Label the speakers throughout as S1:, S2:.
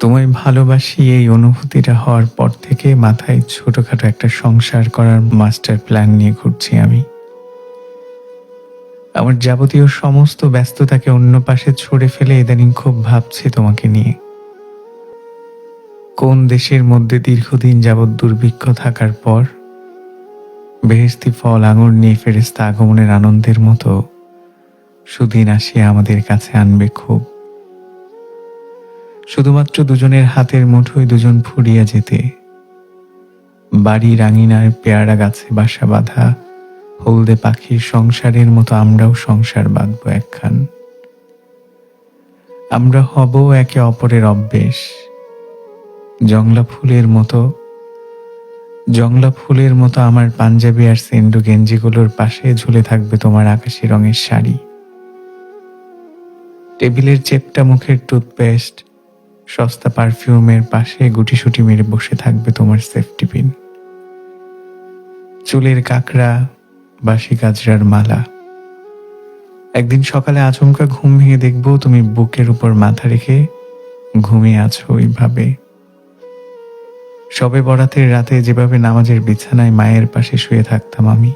S1: তোমায় ভালোবাসি এই অনুভূতিটা হওয়ার পর থেকে মাথায় ছোটখাটো একটা সংসার করার মাস্টার প্ল্যান নিয়ে ঘুরছি আমি। আমার যাবতীয় সমস্ত ব্যস্ততাকে অন্য পাশে ছড়ে ফেলে ইদানিং খুব ভাবছি তোমাকে নিয়ে। কোন দেশের মধ্যে দীর্ঘদিন যাবৎ দুর্ভিক্ষ থাকার পর বেহেস্তি ফল আঙুর নিয়ে ফেরেস্তা আগমনের আনন্দের মতো সুদিন আসিয়া আমাদের কাছে আনবে খুব। শুধুমাত্র দুজনের হাতের মুঠোয় দুজন ফুরিয়া যেতে। বাড়ি রাঙিনার পেয়ারা গাছে বাসা বাঁধা, হলদে পাখির সংসারের মতো আমরাও সংসার বাঁধব একখান। আমরা হব একে অপরের অভ্যেস। জংলা ফুলের মতো, জংলা ফুলের মতো আমার পাঞ্জাবি আর সেন্ডু গেঞ্জিগুলোর পাশে ঝুলে থাকবে তোমার আকাশি রঙের শাড়ি। টেবিলের চেপটা মুখের টুথপেস্ট সস্তা পারফিউমের পাশে গুটিসুটি মেরে বসে থাকবে তোমার সেফটি পিন চুলের কাকড়া, বাসি গাজরার মালা। একদিন সকালে আচমকা ঘুম ভেঙে দেখব তুমি বুকের উপর মাথা রেখে ঘুমিয়ে আছো ওইভাবে সবে বরাতের রাতে যেভাবে নামাজের বিছানায় মায়ের পাশে শুয়ে থাকতাম আমি।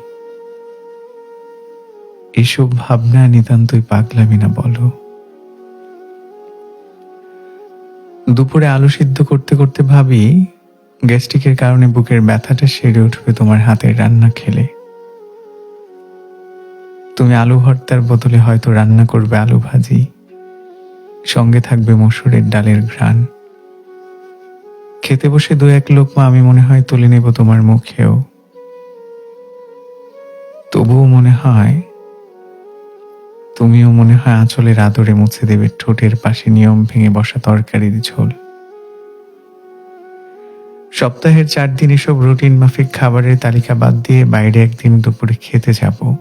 S1: এসব ভাবনা নিতান্তই পাগলামি না বলো। দুপুরে আলু সিদ্ধ করতে করতে ভাবি, গ্যাস্ট্রিকের কারণে বুকের ব্যথাটা সেরে উঠবে তোমার হাতের রান্না খেলে। তুমি আলু ভর্তার বদলে হয়তো রান্না করবে আলু ভাজি। সঙ্গে থাকবে মসুরের ডালের ঘ্রাণ। খেতে বসে দু এক লোকমা আমি মনে হয় তুলে নেব তোমার মুখেও। তবুও মনে হয় তুমিও মনে হয় আঁচলের আদরে মুছে দেবে ঠোঁটের পাশে নিয়ম ভেঙে বসা তরকারির ঝোল। সপ্তাহের চার দিন এসব রুটিন মাফিক খাবারের তালিকা বাদ দিয়ে বাইরে একদিন দুপুরে খেতে যাব।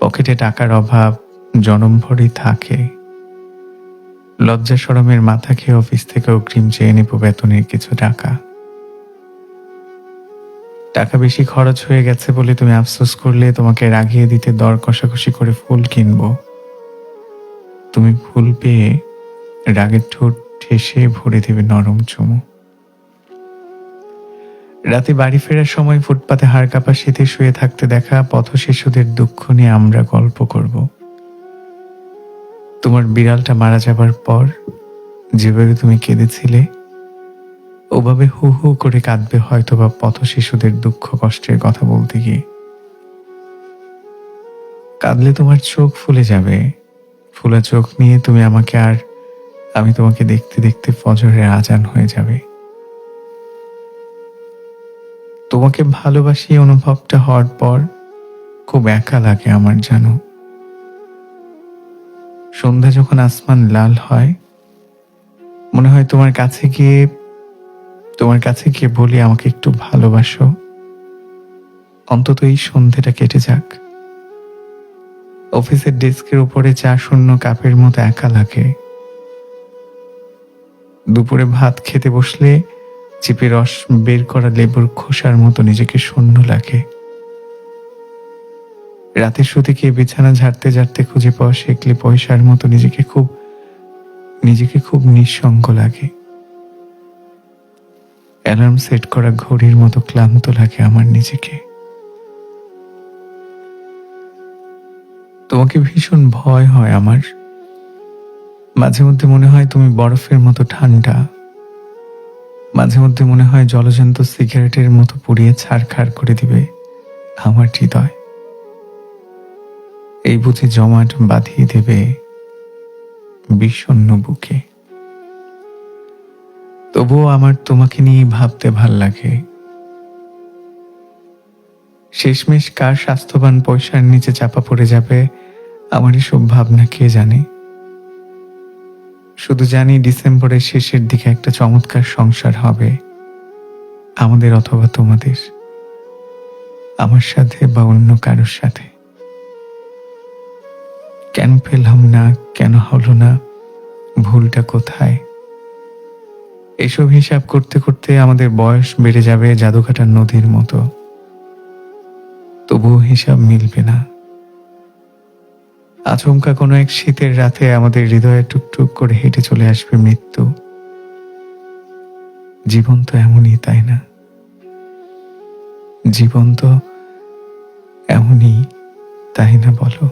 S1: পকেটে টাকার অভাব, জনম ভরি থাকে। লজ্জা সরমের মাথা খেয়ে অফিস থেকে অগ্রিম চেয়ে নেব বেতনের কিছু টাকা। টাকা বেশি খরচ হয়ে গেছে বলে তুমি আফসোস করলে তোমাকে রাগিয়ে দিতে দর কষাকষি করে ফুল কিনবো। তুমি ফুল পেয়ে রাগের ঠোঁট ঠেসে ভরে দেবে নরম চুমু। রাতে বাড়ি ফেরার সময় ফুটপাতে হাড় কাপা শীতে শুয়ে থাকতে দেখা পথ শিশুদের দুঃখ নিয়ে আমরা গল্প করব। তোমার বিড়ালটা মারা যাবার পর যেভাবে তুমি কেঁদেছিলে ওভাবে হু হু করে কাঁদবে হয়তো বা পথ শিশুদের দুঃখ কষ্টের কথা বলতে গিয়ে। কাঁদলে তোমার চোখ ফুলে যাবে। ফুলা চোখ নিয়ে তুমি আমাকে আর আমি তোমাকে দেখতে দেখতে ফজরের আজান হয়ে যাবে। তোমাকে ভালোবাসি অনুভবটা হওয়ার পর খুব একা লাগে আমার জানো। সন্ধ্যা যখন আসমান লাল হয়, মনে হয় তোমার কাছে গিয়ে তোমার কাছে গিয়ে বলি, আমাকে একটু ভালোবাসো। অন্তত এই সন্ধ্যেটা কেটে যাক। অফিসের ডেস্কের উপরে চা শূন্য কাপের মতো একা লাগে। দুপুরে ভাত খেতে বসলে চিপে রস বের করা লেবুর খোসার মতো নিজেকে শূন্য লাগে। রাতের শুতে গিয়ে বিছানা ঝাড়তে ঝাড়তে খুঁজে পাওয়া শেখলে পয়সার মতো নিজেকে খুব নিজেকে খুব নিঃসঙ্গ লাগে। অ্যালার্ম সেট করা ঘড়ির মতো ক্লান্ত লাগে আমার নিজেকে। তোমাকে ভীষণ ভয় হয় আমার। মাঝে মধ্যে মনে হয় তুমি বরফের মতো ঠান্ডা। মাঝে মধ্যে মনে হয় জলজন্ত সিগারেটের মতো পুড়িয়ে ছাড়খাড় করে দিবে আমার হৃদয়। এই বুঝি জমাট বাঁধিয়ে দেবে বিষণ্ণ বুকে। তবুও আমার তোমাকে নিয়ে ভাবতে ভালো লাগে। শেষমেশ কার স্বাস্থ্যবান পয়সার নিচে চাপা পড়ে যাবে, আমার এসব ভাবনা কে জানে? শুধু জানি ডিসেম্বরের শেষের দিকে একটা চমৎকার সংসার হবে। আমাদের অথবা তোমাদের। আমার সাথে বা অন্য কারোর সাথে। কেন পেলাম না, কেন হলো না, ভুলটা কোথায়? এসব হিসাব করতে করতে আমাদের বয়স বেড়ে যাবে জাদুকাটার নদীর মতো। তবুও হিসাব মিলবে না। আচমকা কোনো এক শীতের রাতে আমাদের হৃদয়ে টুকটুক করে হেঁটে চলে আসবে মৃত্যু। জীবন তো এমনই, তাই না? জীবন তো এমনই, তাই না বলো?